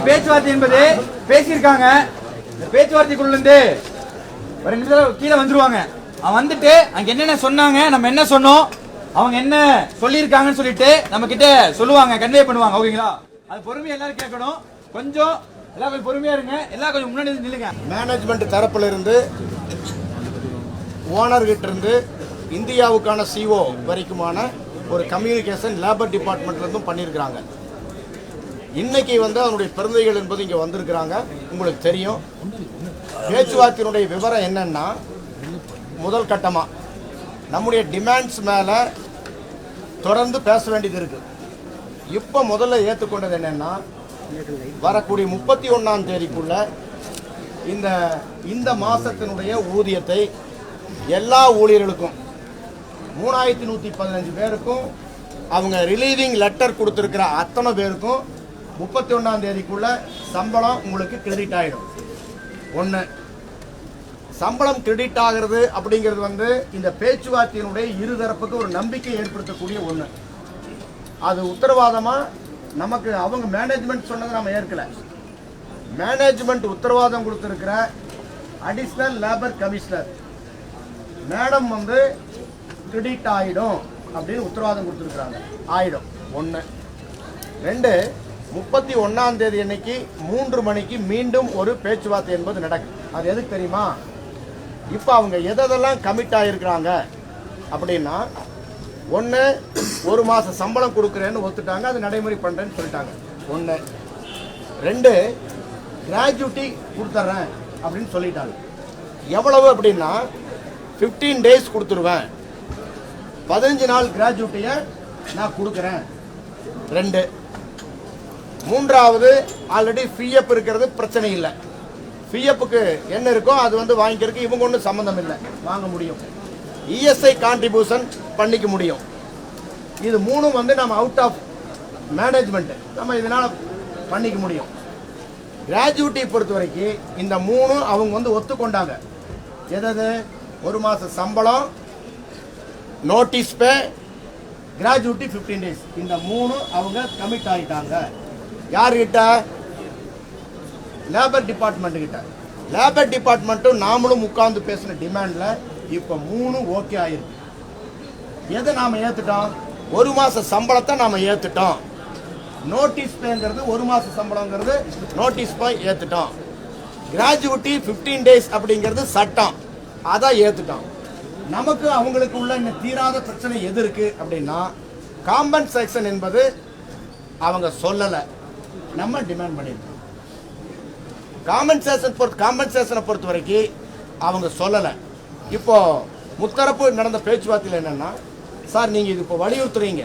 பேச்சுவார்த்தை என்பது பேசியிருக்காங்க. இந்த ஒரு நிமிஷம் கீழே வந்துருவாங்க. அவன் வந்துட்டு அங்க என்னென்ன சொன்னாங்க நம்ம என்ன சொன்னோம் அவங்க என்ன சொல்லியிருக்காங்கன்னு சொல்லிட்டு நம்ம கிட்ட சொல்லுவாங்க கன்வே பண்ணுவாங்க. ஓகேங்களா? அது பொறுமையா எல்லாரும் கேட்கணும். கொஞ்சம் எல்லாம் கொஞ்சம் பொறுமையா இருங்க. எல்லாம் கொஞ்சம் முன்னாடி நில்லுங்க. மேனேஜ்மெண்ட் தரப்புல இருந்து ஓனர்கிட்ட இருந்து இந்தியாவுக்கான சிஓ வரைக்குமான ஒரு கம்யூனிகேஷன் லேபர் டிபார்ட்மெண்ட்லேருந்தும் பண்ணியிருக்கிறாங்க. இன்னைக்கு வந்து அவனுடைய பிறந்தைகள் என்பது இங்கே வந்திருக்கிறாங்க. உங்களுக்கு தெரியும். பேச்சுவார்த்தையினுடைய விவரம் என்னன்னா முதல் கட்டமாக நம்முடைய டிமாண்ட்ஸ் மேலே தொடர்ந்து பேச வேண்டியது இருக்குது இப்போ முதல்ல ஏற்றுக்கொண்டது என்னென்னா வரக்கூடிய முப்பத்தி ஒன்றாம் தேதிக்குள்ள இந்த இந்த மாதத்தினுடைய ஊதியத்தை எல்லா ஊழியர்களுக்கும் மூணாயிரத்தி நூற்றி பதினஞ்சு பேருக்கும் அவங்க ரிலீவிங் லெட்டர் கொடுத்துருக்கிற அத்தனை பேருக்கும் முப்பத்தி ஒன்றாம் தேதிக்குள்ள சம்பளம் உங்களுக்கு கிரெடிட் ஆகிடும் ஒன்று சம்பளம் கிரெடிட் ஆகிறது அப்படிங்கிறது வந்து இந்த பேச்சுவார்த்தையினுடைய இருதரப்புக்கு ஒரு நம்பிக்கை ஏற்படுத்தக்கூடிய ஒன்று அது உத்தரவாதமாக நமக்கு அவங்க மேனேஜ்மெண்ட் சொன்னதை நம்ம ஏற்கலை. மேனேஜ்மெண்ட் உத்தரவாதம் கொடுத்துருக்கிற அடிஷ்னல் லேபர் கமிஷனர் மேடம் வந்து கிரெடிட் ஆகிடும் அப்படின்னு உத்தரவாதம் கொடுத்துருக்குறாங்க. ஆயிடும். ஒன்று ரெண்டு முப்பத்தி ஒன்றாம் தேதி அன்னைக்கு மூன்று மணிக்கு மீண்டும் ஒரு பேச்சுவார்த்தை என்பது நடக்கும் அது எதுக்கு தெரியுமா? இப்போ அவங்க எதெல்லாம் கமிட் ஆகிருக்கிறாங்க அப்படின்னா ஒன்று ஒரு மாதம் சம்பளம் கொடுக்குறேன்னு ஒத்துட்டாங்க அது நடைமுறை பண்ணுறேன்னு சொல்லிட்டாங்க. ஒன்று ரெண்டு கிராஜுவிட்டி கொடுத்துட்றேன் அப்படின்னு சொல்லிட்டாங்க. எவ்வளவு அப்படின்னா ஃபிஃப்டீன் டேஸ் கொடுத்துருவேன். பதினஞ்சு நாள் கிராஜுவிட்டியை நான் கொடுக்குறேன். ரெண்டு. மூன்றாவது ஆல்ரெடி ஃபிஎப் இருக்கிறது பிரச்சனை இல்லை. ஃபிஎப்புக்கு என்ன இருக்கோ அது வந்து வாங்கிக்கிறதுக்கு இவங்க ஒன்றும் சம்மந்தம் இல்லை. வாங்க முடியும். இஎஸ்ஐ கான்ட்ரிபியூஷன் பண்ணிக்க முடியும். இது மூணும் வந்து நம்ம அவுட் ஆஃப் மேனேஜ்மெண்ட்டு நம்ம இதனால் பண்ணிக்க முடியும். கிராஜுவிட்டியை பொறுத்த வரைக்கும் இந்த மூணும் அவங்க வந்து ஒத்துக்கொண்டாங்க. எதாவது ஒரு மாதம் சம்பளம் notice pay gratuity fifteen days இந்த மூணு அவங்க கமிட் ஆகிட்டாங்க யார்கிட்ட? லேபர் டிபார்ட்மெண்ட் கிட்ட. லேபர் டிபார்ட்மெண்ட்டும் நாமளும் உட்கார்ந்து பேசின டிமாண்ட்ல இப்போ மூணு ஓகே ஆயிருக்கு. எதை நாம் ஏற்றுட்டோம் ஒரு மாத சம்பளத்தை நாம் ஏற்றுட்டோம் நோட்டீஸ் பேங்கிறது ஒரு மாத சம்பளங்கிறது நோட்டீஸ் போய் ஏற்றுட்டோம் கிராஜுவிட்டி 15 டேஸ் அப்படிங்கிறது சட்டம். அதான் ஏற்றுட்டோம் நமக்கு அவங்களுக்கு உள்ள இந்த தீராத பிரச்சனை எது இருக்குது அப்படின்னா காம்பன்சேஷன் என்பது அவங்க சொல்லலை. நம்ம டிமாண்ட் பண்ணியிருக்கோம் காம்பன்சேஷன் பொறுத்து காம்பன்சேஷனை பொறுத்த வரைக்கும் அவங்க சொல்லலை. இப்போ முத்தரப்பு நடந்த பேச்சுவார்த்தையில் என்னென்னா சார் நீங்கள் இது இப்போ வலியுறுத்துறீங்க.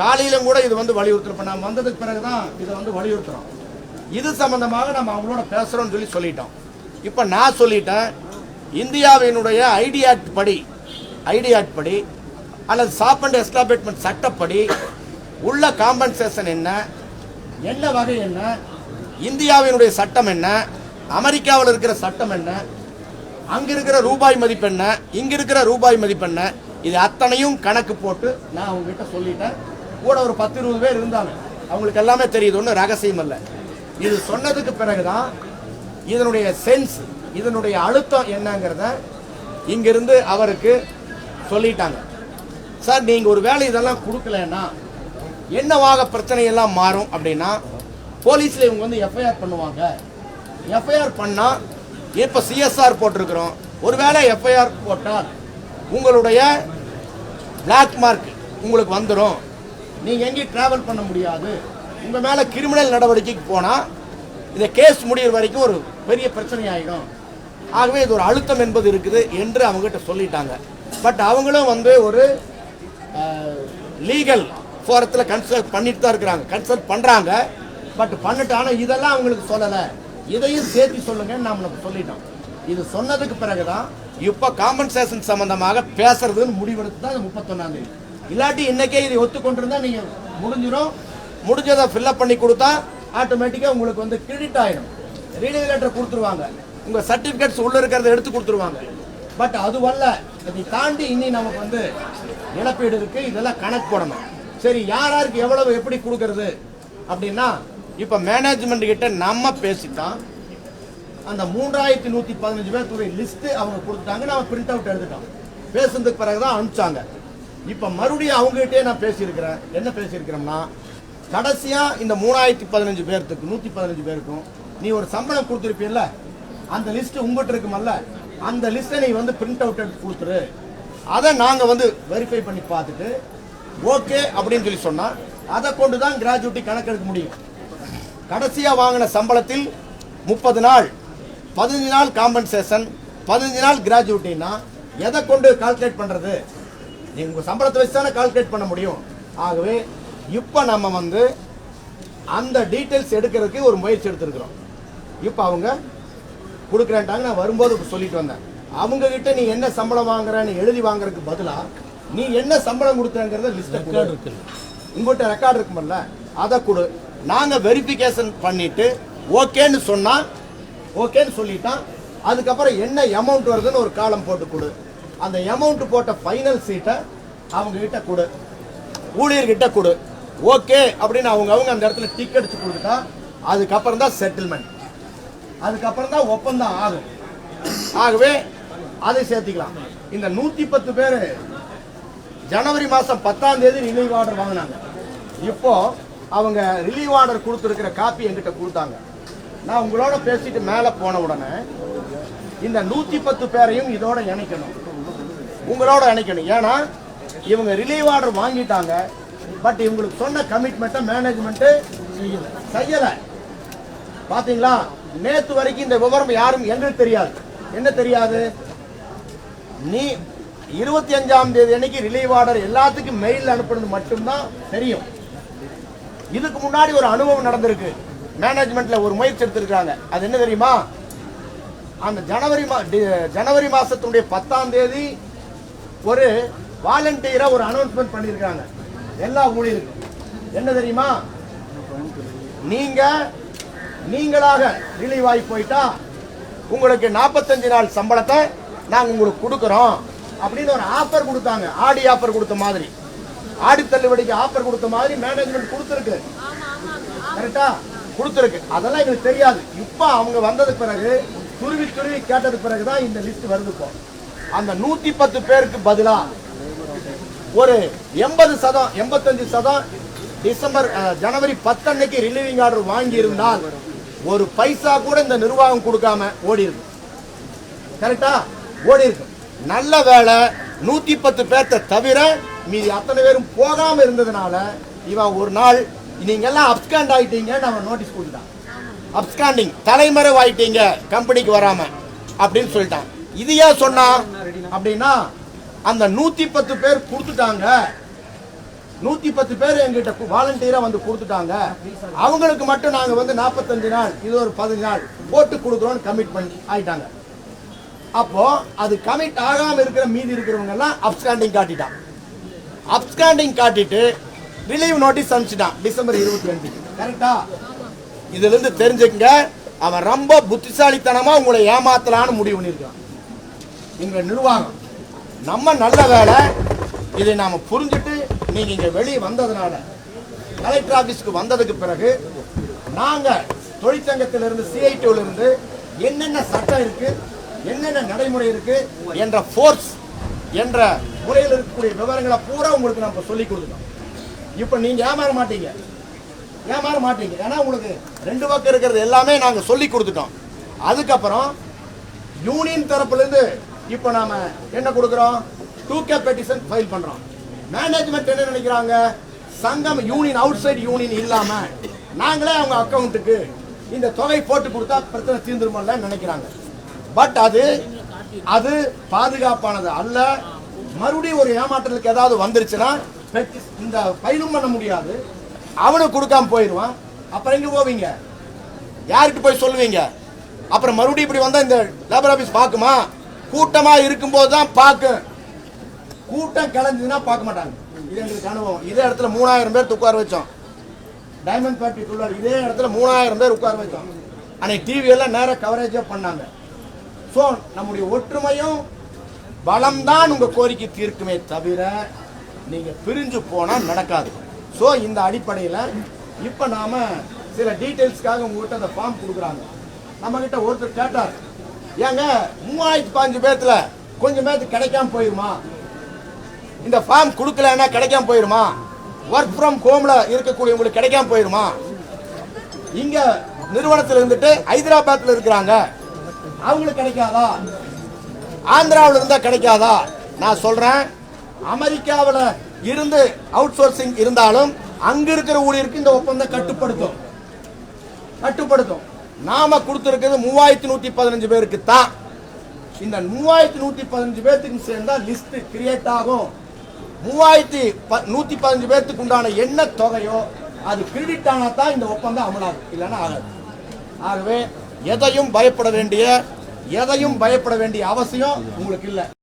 காலையிலும் கூட இது வந்து வலியுறுத்துறோம். இப்போ நான் வந்ததுக்கு பிறகு தான் இதை வந்து வலியுறுத்துறோம். இது சம்மந்தமாக நம்ம அவங்களோட பேசுகிறோம்னு சொல்லி சொல்லிட்டோம். இப்போ நான் சொல்லிட்டேன் இந்தியாவினுடைய ஐடி ஆக்ட் படி ஐடி ஆக்ட் படி அல்லது சாப் அண்ட் எஸ்டாப்ளிஷ்மெண்ட் சட்டப்படி உள்ள காம்பன்சேஷன் என்ன? என்ன வகை என்ன? இந்தியாவினுடைய சட்டம் என்ன? அமெரிக்காவில் இருக்கிற சட்டம் என்ன? அங்க இருக்கிற ரூபாய் மதிப்பு என்ன? இங்க இருக்கிற ரூபாய் மதிப்பு என்ன? இது அத்தனையும் கணக்கு போட்டு நான் அவங்ககிட்ட சொல்லிட்டேன். கூட ஒரு பத்து இருபது பேர் இருந்தாங்க. அவங்களுக்கு எல்லாமே தெரியுது. ஒன்றும் ரகசியம் இல்லை. இது சொன்னதுக்கு பிறகுதான் இதனுடைய சென்ஸ் இதனுடைய அழுத்தம் என்னங்கிறத இங்கிருந்து அவருக்கு சொல்லிட்டாங்க. சார் நீங்கள் ஒரு வேலை இதெல்லாம் கொடுக்கலன்னா என்னவாக பிரச்சனை எல்லாம் மாறும் அப்படின்னா போலீஸில் இவங்க வந்து எஃப்ஐஆர் பண்ணுவாங்க. எஃப்ஐஆர் பண்ணால் இப்போ சிஎஸ்ஆர் போட்டிருக்கிறோம். ஒருவேளை எஃப்ஐஆர் போட்டால் உங்களுடைய பிளாக் மார்க் உங்களுக்கு வந்துடும் நீங்கள் எங்கேயும் ட்ராவல் பண்ண முடியாது. உங்கள் மேலே கிரிமினல் நடவடிக்கைக்கு போனால் இந்த கேஸ் முடிகிற வரைக்கும் ஒரு பெரிய பிரச்சனை ஆகிடும் ஆகவே இது ஒரு அழுத்தம் என்பது இருக்குது என்று அவங்ககிட்ட சொல்லிட்டாங்க. பட் அவங்களும் வந்து ஒரு லீகல் ஃபோரத்தில் கன்சல்ட் பண்ணிட்டு தான் இருக்கிறாங்க. கன்சல்ட் பண்ணுறாங்க பட் பண்ணிட்டு ஆனால் இதெல்லாம் அவங்களுக்கு சொல்லலை. இதையும் சேர்த்து சொல்லுங்கன்னு நம்ம சொல்லிட்டோம் இது சொன்னதுக்கு பிறகு தான் இப்போ காம்பன்சேஷன் சம்மந்தமாக பேசுறதுன்னு முடிவெடுத்து தான் முப்பத்தொன்னாம் தேதி. இல்லாட்டி இன்னைக்கே இதை ஒத்துக்கொண்டிருந்தா நீங்கள் முடிஞ்சிடும் முடிஞ்சதை ஃபில்அப் பண்ணி கொடுத்தா ஆட்டோமேட்டிக்காக உங்களுக்கு வந்து கிரெடிட் ஆயிடும். ரீடிங் லெட்டர் கொடுத்துருவாங்க. உங்கள் சர்டிஃபிகேட்ஸ் உள்ளே இருக்கிறத எடுத்து கொடுத்துருவாங்க. பட் அதுவல்ல இதை தாண்டி இன்னி நமக்கு வந்து இழப்பீடு இருக்குது இதெல்லாம் கணக்கு போடணும். சரி யார் யாருக்கு எவ்வளவு எப்படி கொடுக்கறது? அப்படின்னா இப்போ மேனேஜ்மெண்ட் கிட்ட நம்ம பேசித்தான் அந்த மூன்றாயிரத்தி நூத்தி பதினஞ்சு பேர்த்துடைய லிஸ்ட் அவங்க கொடுத்தாங்க நம்ம பிரிண்ட் அவுட் எடுத்துட்டோம். பேசுனதுக்கு பிறகுதான் அனுப்பிச்சாங்க. இப்ப மறுபடியும் அவங்ககிட்டயே நான் பேசியிருக்கிறேன். என்ன பேசியிருக்கிறோம்னா கடைசியா இந்த மூணாயிரத்தி பதினஞ்சு பேர்த்துக்கு நூத்தி பதினஞ்சு பேருக்கும் நீ ஒரு சம்பளம் கொடுத்துருப்பீல்ல அந்த லிஸ்ட் உங்ககிட்ட இருக்குமல்ல அந்த லிஸ்ட்டை நீ வந்து பிரிண்ட் அவுட் எடுத்து கொடுத்துரு. அதை நாங்கள் வந்து வெரிஃபை பண்ணி பார்த்துட்டு ஓகே அப்படின்னு சொல்லி சொன்னா அதை கொண்டு தான் கிராஜுவிட்டி கணக்கெடுக்க முடியும். கடைசியாக வாங்கின சம்பளத்தில் முப்பது நாள் பதினஞ்சு நாள் காம்பன்சேஷன் பதினஞ்சு நாள் கிராஜுவிட்டின்னா எதை கொண்டு கால்குலேட் பண்ணுறது நீங்கள் உங்கள் சம்பளத்தை வச்சு தானே கால்குலேட் பண்ண முடியும். ஆகவே இப்போ நம்ம வந்து அந்த டீட்டெயில்ஸ் எடுக்கிறதுக்கு ஒரு முயற்சி எடுத்திருக்கிறோம். இப்போ அவங்க கொடுக்குறேன்ட்டாங்க நான் வரும்போது சொல்லிட்டு வந்தேன். அவங்கக்கிட்ட நீ என்ன சம்பளம் வாங்குறேன்னு எழுதி வாங்குறதுக்கு பதிலாக நீ என்ன சம்பளம் கொடுத்தங்கிறத லிஸ்ட்டை கொடு. உங்கள்கிட்ட ரெக்கார்டு இருக்குமல்ல அதை கொடு. நாங்க வெரிஃபிகேஷன் பண்ணிட்டு ஓகேன்னு சொன்னா ஓகேன்னு சொல்லிட்டான் அதுக்கப்புறம் என்ன அமௌண்ட் வருதுன்னு ஒரு காலம் போட்டு கொடு. அந்த அமௌண்ட் போட்ட ஃபைனல் சீட்டை அவங்க கிட்ட கொடு. ஊழியர்கிட்ட கொடு. ஓகே அப்படின்னு அவங்க அவங்க அந்த இடத்துல டிக் அடிச்சு கொடுத்துட்டா அதுக்கப்புறம் தான் செட்டில்மெண்ட் அதுக்கப்புறம் தான் ஒப்பந்தம் ஆகும். ஆகவே அதை சேர்த்துக்கலாம். இந்த நூத்தி பத்து பேர் ஜனவரி மாதம் பத்தாம் தேதி ரிலீவ் ஆர்டர் வாங்கினாங்க. இப்போ அவங்க ரிலீவ் ஆர்டர் கொடுத்துருக்கிற காப்பி என்கிட்ட கொடுத்தாங்க. நான் உங்களோட பேசிட்டு மேலே போன உடனே இந்த நூத்தி பத்து பேரையும் இதோட இணைக்கணும். உங்களோட இணைக்கணும். ஏன்னா இவங்க ரிலீவ் ஆர்டர் வாங்கிட்டாங்க. பட் இவங்களுக்கு சொன்ன கமிட்மெண்ட்டை மேனேஜ்மெண்ட்டு செய்யலை. பார்த்தீங்களா நேற்று வரைக்கும் இந்த விவரம் யாரும் எங்களுக்கு தெரியாது. என்ன தெரியாது? நீ இருபத்தி அஞ்சாம் தேதி அன்னைக்கு ரிலீவ் ஆர்டர் எல்லாத்துக்கும் மெயில் அனுப்புறது மட்டும்தான் தெரியும். இதுக்கு முன்னாடி ஒரு அனுபவம் நடந்திருக்கு. மேனேஜ்மெண்ட்ல ஒரு முயற்சி எடுத்திருக்காங்க அது என்ன தெரியுமா? அந்த ஜனவரி மா ஜனவரி மாசத்துடைய பத்தாம் தேதி ஒரு வாலண்டியரா ஒரு அனௌன்ஸ்மெண்ட் பண்ணியிருக்காங்க எல்லா ஊழியருக்கும் என்ன தெரியுமா? நீங்க நீங்களாக ரிலீவ் ஆகி போயிட்டா உங்களுக்கு நாற்பத்தஞ்சு நாள் சம்பளத்தை நாங்கள் உங்களுக்கு கொடுக்குறோம். அப்படின்னு ஒரு ஆஃபர் கொடுத்தாங்க. ஆடி ஆஃபர் கொடுத்த மாதிரி. ஆடி தள்ளுபடிக்கு ஆஃபர் கொடுத்த மாதிரி மேனேஜ்மெண்ட் கொடுத்துருக்கு. கரெக்டா கொடுத்துருக்கு. அதெல்லாம் எங்களுக்கு தெரியாது. இப்போ அவங்க வந்ததுக்கு பிறகு துருவி துருவி கேட்டதுக்கு பிறகு தான் இந்த லிஸ்ட் வருது இப்போ. அந்த நூற்றி பத்து பேருக்கு பதிலாக ஒரு எண்பது சதம் எண்பத்தஞ்சு சதம் டிசம்பர் ஜனவரி பத்தன்னைக்கு ரிலீவிங் ஆர்டர் வாங்கி இருந்தால் ஒரு பைசா கூட இந்த நிர்வாகம் கொடுக்காம ஓடி இருக்கு கரெக்டா ஓடி இருக்கும் நல்ல வேலை நூற்றி பத்து பேர்த்த தவிர மீதி அத்தனை பேரும் போகாமல் இருந்ததுனால இவன் ஒரு நாள் நீங்கள்லாம் அப்ஸ்காண்ட் ஆகிட்டீங்க அவன் நோட்டீஸ் கொடுத்துட்டான். அப்ஸ்காண்டிங் தலைமறைவாயிட்டீங்க கம்பெனிக்கு வராமல் அப்படின்னு சொல்லிட்டான். இது ஏன் சொன்னான் அப்படின்னா அந்த நூற்றி பத்து பேர் கொடுத்துட்டாங்க. நூற்றி பத்து பேர் எங்கிட்ட வாலண்டியராக வந்து கொடுத்துட்டாங்க. அவங்களுக்கு மட்டும் நாங்கள் வந்து நாற்பத்தஞ்சு நாள் இது ஒரு பதினஞ்சு நாள் போட்டு கொடுக்குறோன்னு கமிட்மெண்ட் பண்ணி அப்போ அது கமிட் ஆகாம இருக்கிற மீதி இருக்கிறவங்க எல்லாம் அப்ஸ்காண்டிங் காட்டிட்டான். அப்ஸ்காண்டிங் காட்டிட்டு ரிலீவ் நோட்டீஸ் அனுப்பிச்சிட்டான் டிசம்பர் இருபத்தி ரெண்டு. கரெக்டா இதுல இருந்து தெரிஞ்சுக்கங்க அவன் ரொம்ப புத்திசாலித்தனமா உங்களை ஏமாத்தலான்னு முடிவு பண்ணியிருக்கான். எங்க நிர்வாகம். நம்ம நல்ல வேலை இதை நாம புரிஞ்சுட்டு நீங்க இங்க வெளியே வந்ததுனால கலெக்டர் ஆபீஸ்க்கு வந்ததுக்கு பிறகு நாங்க தொழிற்சங்கத்திலிருந்து சிஐடில இருந்து என்னென்ன சட்டம் இருக்கு என்னென்ன நடைமுறை இருக்கு என்ற ஃபோர்ஸ் என்ற முறையில் இருக்கக்கூடிய விவரங்களை பூரா உங்களுக்கு நம்ம சொல்லி கொடுக்கணும். இப்போ நீங்கள் ஏமாற மாட்டீங்க. ஏமாற மாட்டீங்க. ஏன்னா உங்களுக்கு ரெண்டு பக்கம் இருக்கிறது எல்லாமே நாங்கள் சொல்லி கொடுத்துட்டோம். அதுக்கப்புறம் யூனியன் தரப்புலேருந்து இப்போ நாம் என்ன கொடுக்குறோம்? டூ கே பெட்டிஷன் ஃபைல் பண்ணுறோம் மேனேஜ்மெண்ட் என்ன நினைக்கிறாங்க? சங்கம் யூனியன் அவுட் சைடு யூனியன் இல்லாமல் நாங்களே அவங்க அக்கௌண்ட்டுக்கு இந்த தொகை போட்டு கொடுத்தா பிரச்சனை தீர்ந்துருமல்ல நினைக்கிறாங்க. பட் அது அது பாதுகாப்பானது அல்ல. மறுபடியும் ஒரு ஏமாற்றலுக்கு ஏதாவது வந்துருச்சுன்னா இந்த ஃபைலும் பண்ண முடியாது. அவனுக்கு கொடுக்காம போயிடுவான். அப்புறம் எங்க போவீங்க? யார்கிட்ட போய் சொல்லுவீங்க? அப்புறம் மறுபடியும் இப்படி வந்தா இந்த லேபர் ஆபீஸ் பார்க்குமா? கூட்டமா இருக்கும்போது தான் பார்க்கும். கூட்டம் கலைஞ்சதுன்னா பார்க்க மாட்டாங்க. இது எங்களுக்கு அனுபவம். இதே இடத்துல மூணாயிரம் பேர் உட்கார வச்சோம். டைமண்ட் ஃபேக்டரி உள்ளார் இதே இடத்துல மூணாயிரம் பேர் உட்கார வச்சோம். அன்னைக்கு டிவியெல்லாம் நேராக கவரேஜே பண்ணாங்க. ஸோ நம்முடைய ஒற்றுமையும் பலம்தான் உங்கள் கோரிக்கை தீர்க்குமே தவிர நீங்கள் பிரிஞ்சு போனால் நடக்காது. ஸோ இந்த அடிப்படையில் இப்போ நாம் சில டீட்டெயில்ஸ்க்காக உங்கள்கிட்ட அந்த ஃபார்ம் கொடுக்குறாங்க. நம்மக்கிட்ட ஒருத்தர் கேட்டார் ஏங்க மூவாயிரத்தி பாஞ்சு பேர்த்தில் கொஞ்சம் பேர்த்து கிடைக்காம போயிருமா? இந்த ஃபார்ம் கொடுக்கலன்னா கிடைக்காம போயிருமா? ஒர்க் ஃப்ரம் ஹோம்ல இருக்கக்கூடியவங்களுக்கு கிடைக்காம போயிருமா? இங்கே நிறுவனத்தில் இருந்துட்டு ஹைதராபாத்தில் இருக்கிறாங்க. அவங்களுக்கு கிடைக்காதா? ஆந்திராவில் இருந்தால் கிடைக்காதா? நான் சொல்கிறேன் அமெரிக்காவில் இருந்து அவுட் சோர்சிங் இருந்தாலும் அங்கே இருக்கிற ஊழியருக்கு இந்த ஒப்பந்தம் கட்டுப்படுத்தும். கட்டுப்படுத்தும். நாம கொடுத்துருக்கிறது மூவாயிரத்தி நூற்றி பதினஞ்சு பேருக்கு தான் இந்த மூவாயிரத்தி நூற்றி பதினஞ்சு பேர்த்துக்கு சேர்ந்தா லிஸ்ட் கிரியேட் ஆகும். மூவாயிரத்தி நூற்றி பதினஞ்சு பேர்த்துக்கு உண்டான என்ன தொகையோ அது கிரெடிட் ஆனால் தான் இந்த ஒப்பந்தம் அமலாகும். இல்லைன்னா ஆகாது. ஆகவே எதையும் பயப்பட வேண்டிய எதையும் பயப்பட வேண்டிய அவசியம் உங்களுக்கு இல்லை.